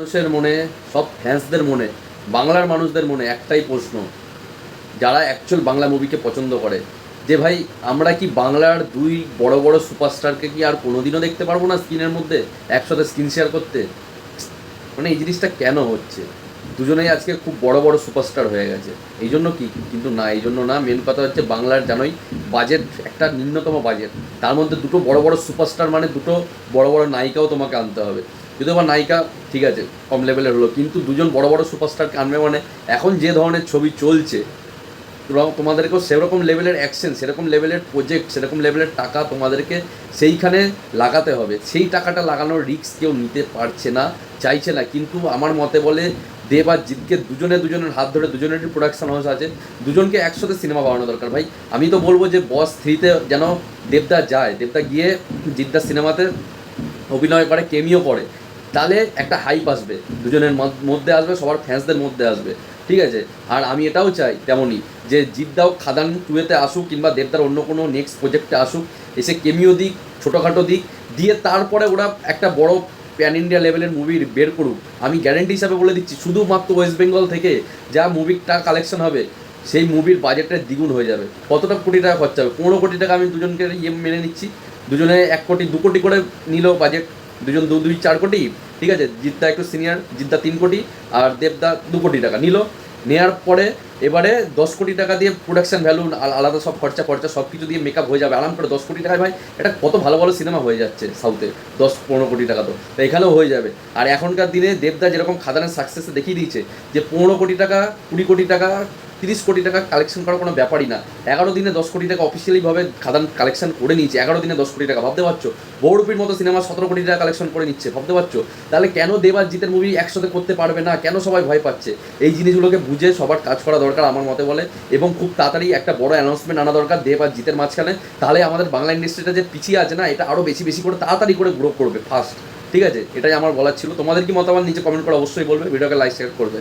মানুষের মনে, সব ফ্যান্সদের মনে, বাংলার মানুষদের মনে একটাই প্রশ্ন, যারা অ্যাকচুয়াল বাংলা মুভিকে পছন্দ করে, যে ভাই, আমরা কি বাংলার দুই বড় বড় সুপারস্টারকে কি আর কোনোদিনও দেখতে পারব না স্ক্রিনের মধ্যে, একসাথে স্ক্রিন শেয়ার করতে? মানে এই জিনিসটা কেন হচ্ছে? দুজনেই আজকে খুব বড় বড় সুপারস্টার হয়ে গেছে। এই জন্য কি? কিন্তু না, এই জন্য না মেন কথা হচ্ছে বাংলার জানোই বাজেট একটা নিম্নতম বাজেট তার মধ্যে দুটো বড় বড় সুপারস্টার মানে দুটো বড় বড় নায়িকাও তোমাকে আনতে হবে। যদিও বা নায়িকা, ঠিক আছে, কম লেভেলের হলো, কিন্তু দুজন বড় বড় সুপারস্টারকে আনবে মানে এখন যে ধরনের ছবি চলছে তোমাদেরকেও সেরকম লেভেলের অ্যাকশন সেরকম লেভেলের প্রজেক্ট সেরকম লেভেলের টাকা তোমাদেরকে সেইখানে লাগাতে হবে। সেই টাকাটা লাগানোর রিস্ক কেউ নিতে পারছে না, চাইছে না। কিন্তু আমার মতে বলে, দেব আর জিতকে দুজনে দুজনের হাত ধরে দুজনেরই প্রোডাকশন হাউস আছে, দুজনকে একসাথে সিনেমা বানানো দরকার। ভাই, আমি তো বলব যে বস থ্রিতে যেন দেবদা যায়, দেবদা গিয়ে জিদ্দার সিনেমাতে অভিনয় করে কেমিও করে। তাহলে একটা হাইপ আসবে, দুজনের মধ্যে আসবে, সবার ফ্যান্সদের মধ্যে আসবে, ঠিক আছে? আর আমি এটাও চাই তেমনই যে জিদ্দাও খাদান টুয়েতে আসুক কিংবা দেবদার অন্য কোনো নেক্সট প্রজেক্টে আসুক, এসে কেমিও দিক, ছোটোখাটো দিক, দিয়ে তারপরে ওরা একটা বড় প্যান ইন্ডিয়া লেভেলের মুভি বের করুক। আমি গ্যারেন্টি হিসাবে বলে দিচ্ছি, শুধুমাত্র ওয়েস্ট বেঙ্গল থেকে যা মুভিটা কালেকশন হবে, সেই মুভির বাজেটের দ্বিগুণ হয়ে যাবে। কতটা কোটি টাকা খরচা হবে? পনেরো কোটি টাকা আমি দুজনকে ইয়ে মেনে নিচ্ছি। দুজনে এক কোটি, দু কোটি করে নিল বাজেট দুজন দু, দুই, চার কোটি ঠিক আছে? জিদ্দা একটু সিনিয়র জিদ্দা তিন কোটি আর দেবদা দু কোটি টাকা। নিল। নেওয়ার পরে এবারে দশ কোটি টাকা দিয়ে প্রোডাকশন ভ্যালু আলাদা সব খরচা খরচা সব কিছু দিয়ে মেকআপ হয়ে যাবে। আরাম করে দশ কোটি টাকায় ভাই, এটা কত ভালো ভালো সিনেমা হয়ে যাচ্ছে সাউথে দশ পনেরো কোটি টাকা তো। এখানেও হয়ে যাবে। আর এখনকার দিনে দেবদা যেরকম খাদানের সাকসেসে দেখিয়ে দিয়েছে যে পনেরো কোটি টাকা, কুড়ি কোটি টাকা তিরিশ কোটি টাকা কালেকশন করার কোনো ব্যাপারই না। এগারো দিনে দশ কোটি টাকা অফিসিয়ালিভাবে খাদান কালেকশন করে নিয়েছে। এগারো দিনে দশ কোটি টাকা, ভাবতে পারছ? বহুরূপীর মতো সিনেমা সতেরো কোটি টাকা কালেকশন করে নিচ্ছে, ভাবতে পারছ? তাহলে কেন দেবার জিতের মুভি একসাথে করতে পারবে না? কেন সবাই ভয় পাচ্ছে? এই জিনিসগুলোকে বুঝে সবার কাজ করা দরকার আমার মতে বলে, এবং খুব তাড়াতাড়ি একটা বড় অ্যানাউন্সমেন্ট আনা দরকার দেব আর জিতের মাঝখানে। তাহলে আমাদের বাংলা ইন্ডাস্ট্রিটা যে পিছিয়ে আছে না, এটা আরও বেশি বেশি করে তাড়াতাড়ি করে গ্রো করবে ফার্স্ট ঠিক আছে? এটাই আমার বলার ছিল। তোমাদের কি মতামত নিচে কমেন্ট করে অবশ্যই বলবে। ভিডিওকে লাইক শেয়ার করবে।